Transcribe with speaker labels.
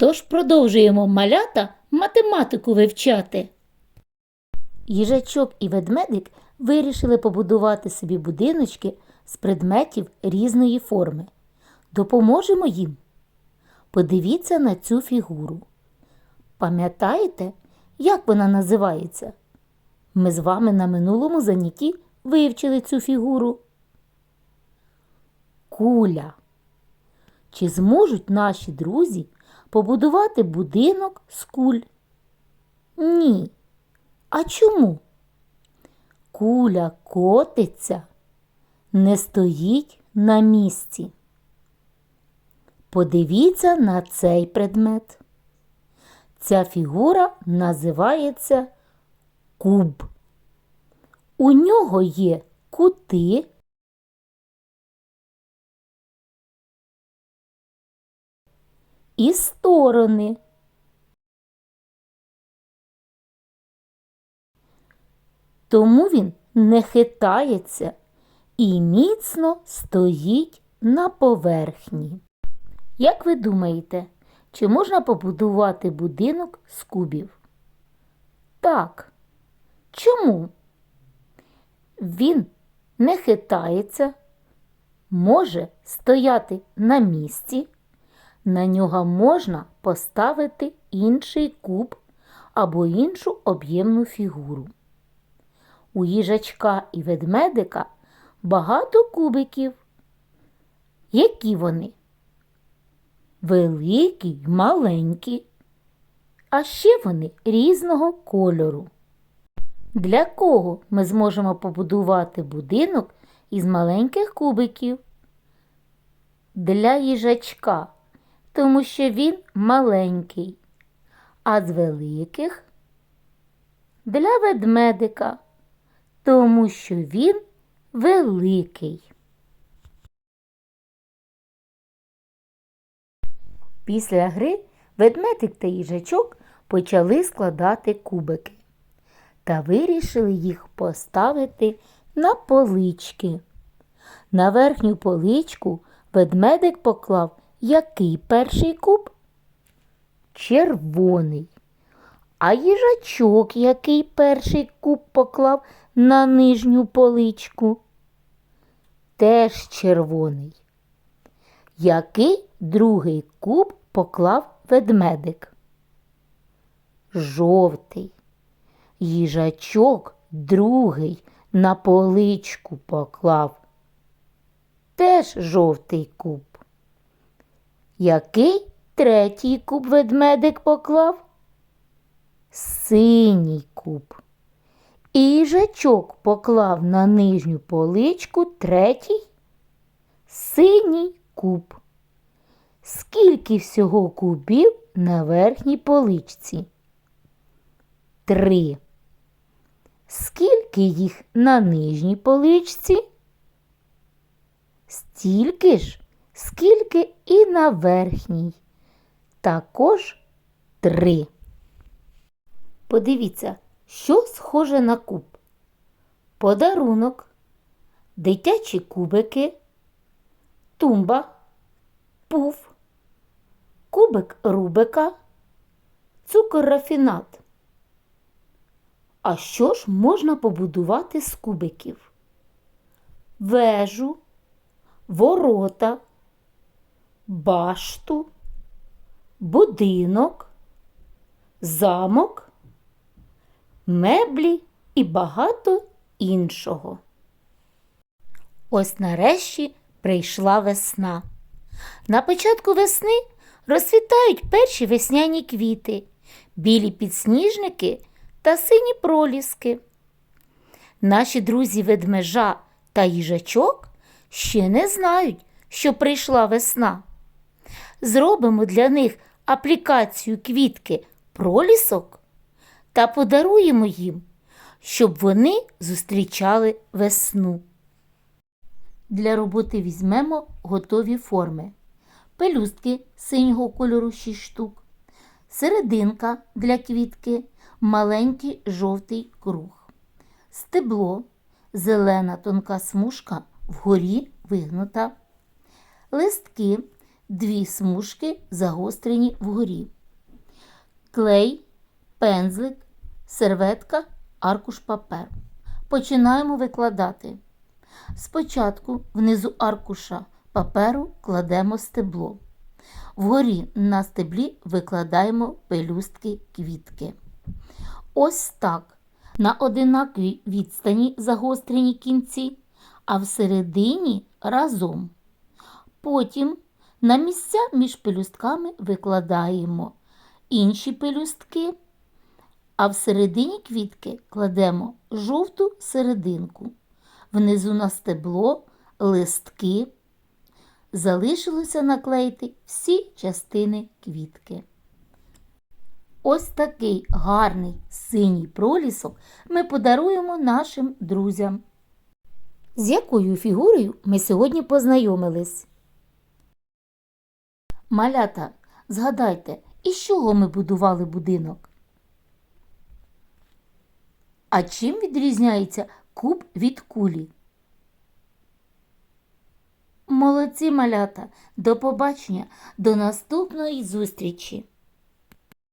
Speaker 1: Тож продовжуємо малята математику вивчати. Їжачок і ведмедик вирішили побудувати собі будиночки з предметів різної форми. Допоможемо їм. Подивіться на цю фігуру. Пам'ятаєте, як вона називається? Ми з вами на минулому занятті вивчили цю фігуру. Куля. Чи зможуть наші друзі побудувати будинок з куль? Ні. А чому? Куля котиться, не стоїть на місці. Подивіться на цей предмет. Ця фігура називається куб. У нього є кути, і сторони. Тому він не хитається і міцно стоїть на поверхні. Як ви думаєте, чи можна побудувати будинок з кубів? Так. Чому? Він не хитається, може стояти на місці, на нього можна поставити інший куб або іншу об'ємну фігуру. У їжачка і ведмедика багато кубиків. Які вони? Великі й маленькі, а ще вони різного кольору. Для кого ми зможемо побудувати будинок із маленьких кубиків? Для їжачка, тому що він маленький, а з великих для ведмедика, тому що він великий. Після гри ведмедик та їжачок почали складати кубики та вирішили їх поставити на полички. На верхню поличку ведмедик поклав який перший куб? Червоний. А їжачок який перший куб поклав на нижню поличку? Теж червоний. Який другий куб поклав ведмедик? Жовтий. Їжачок другий на поличку поклав. Теж жовтий куб. Який третій куб ведмедик поклав? Синій куб. І їжачок поклав на нижню поличку третій синій куб. Скільки всього кубів на верхній поличці? Три. Скільки їх на нижній поличці? Стільки ж, скільки і на верхній. Також три. Подивіться, що схоже на куб. Подарунок, дитячі кубики, тумба, пуф, кубик Рубика, цукор рафінат. А що ж можна побудувати з кубиків? Вежу, ворота, башту, будинок, замок, меблі і багато іншого. Ось нарешті прийшла весна. На початку весни розцвітають перші весняні квіти, білі підсніжники та сині проліски. Наші друзі ведмежа та їжачок ще не знають, що прийшла весна. Зробимо для них аплікацію квітки пролісок та подаруємо їм, щоб вони зустрічали весну. Для роботи візьмемо готові форми. Пелюстки синього кольору 6 штук, серединка для квітки, маленький жовтий круг, стебло, зелена тонка смужка вгорі вигнута, листки дві смужки загострені вгорі. Клей, пензлик, серветка, аркуш паперу. Починаємо викладати. Спочатку внизу аркуша паперу кладемо стебло. Вгорі на стеблі викладаємо пелюстки квітки. Ось так. На одинаковій відстані загострені кінці, а всередині разом. Потім на місця між пелюстками викладаємо інші пелюстки, а всередині квітки кладемо жовту серединку. Внизу на стебло листки. Залишилося наклеїти всі частини квітки. Ось такий гарний синій пролісок ми подаруємо нашим друзям. З якою фігурою ми сьогодні познайомились? Малята, згадайте, із чого ми будували будинок? А чим відрізняється куб від кулі? Молодці малята! До побачення, до наступної зустрічі!